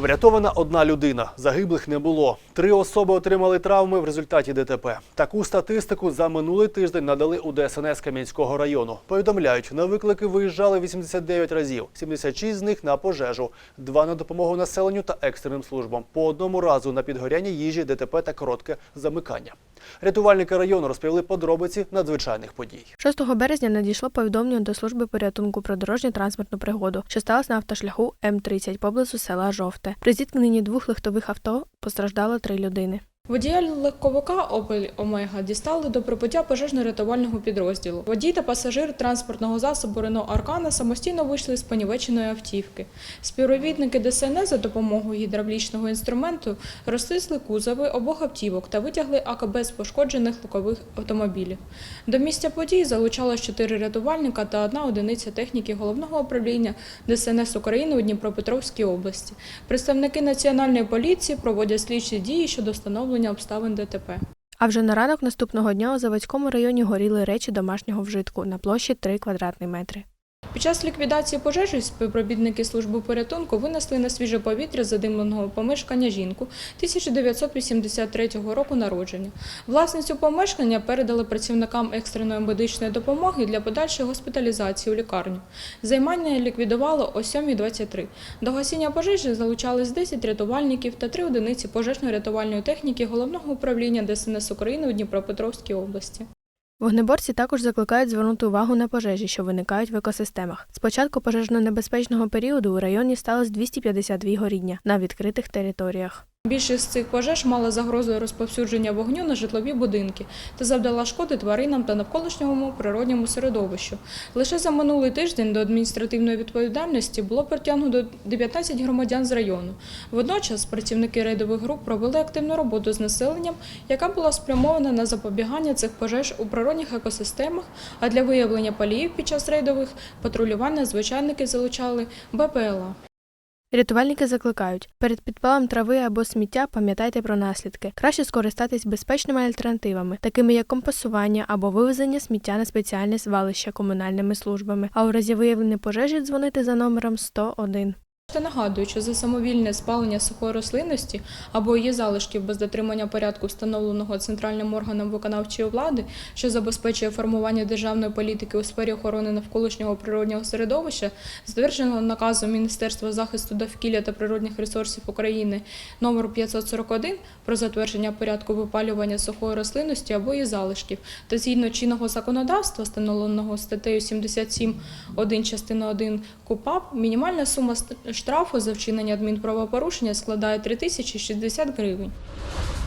Врятована одна людина, загиблих не було. Три особи отримали травми в результаті ДТП. Таку статистику за минулий тиждень надали у ДСНС Кам'янського району. Повідомляють, на виклики виїжджали 89 разів, 76 з них на пожежу, два на допомогу населенню та екстреним службам. По одному разу на підгоряння їжі, ДТП та коротке замикання. Рятувальники району розповіли подробиці надзвичайних подій. 6 березня надійшло повідомлення до служби порятунку про дорожню транспортну пригоду, що сталася на автошляху М30 поблизу села Жовте. При зіткненні двох легтових авто постраждало три людини. Водія легковика Opel Омега дістали до прибуття пожежно-рятувального підрозділу. Водій та пасажир транспортного засобу Рено Аркана самостійно вийшли з понівеченої автівки. Співробітники ДСНС за допомогою гідравлічного інструменту розтисли кузови обох автівок та витягли АКБ з пошкоджених легкових автомобілів. До місця події залучалось чотири рятувальника та одна одиниця техніки головного управління ДСНС України у Дніпропетровській області. Представники національної поліції проводять слідчі дії щодо встановлення обставин ДТП. А вже на ранок наступного дня у Заводському районі горіли речі домашнього вжитку на площі 3 квадратні метри. Під час ліквідації пожежі співробітники служби порятунку винесли на свіже повітря задимленого помешкання жінку 1983 року народження. Власницю помешкання передали працівникам екстреної медичної допомоги для подальшої госпіталізації у лікарню. Займання ліквідувало о 7.23. До гасіння пожежі залучались 10 рятувальників та 3 одиниці пожежно-рятувальної техніки Головного управління ДСНС України у Дніпропетровській області. Вогнеборці також закликають звернути увагу на пожежі, що виникають в екосистемах. З початку пожежно-небезпечного періоду у районі сталося 252 горіння на відкритих територіях. Більшість з цих пожеж мала загрозу розповсюдження вогню на житлові будинки та завдала шкоди тваринам та навколишньому природньому середовищу. Лише за минулий тиждень до адміністративної відповідальності було притягнуто 19 громадян з району. Водночас працівники рейдових груп провели активну роботу з населенням, яка була спрямована на запобігання цих пожеж у природних екосистемах, а для виявлення паліїв під час рейдових патрулювання звичайники залучали БПЛА. Рятувальники закликають перед підпалом трави або сміття пам'ятайте про наслідки. Краще скористатись безпечними альтернативами, такими як компасування або вивезення сміття на спеціальне звалище комунальними службами. А у разі виявлення пожежі дзвонити за номером 101. Та нагадую, що за самовільне спалення сухої рослинності або її залишків без дотримання порядку, встановленого центральним органом виконавчої влади, що забезпечує формування державної політики у сфері охорони навколишнього природнього середовища, затвердженого наказом Міністерства захисту довкілля та природних ресурсів України номер 541 про затвердження порядку випалювання сухої рослинності або її залишків, та згідно чинного законодавства, встановленого статтею 77.1 частина 1 КУПАП, мінімальна сума штрафу за вчинення адмінправопорушення складає 3060 гривень.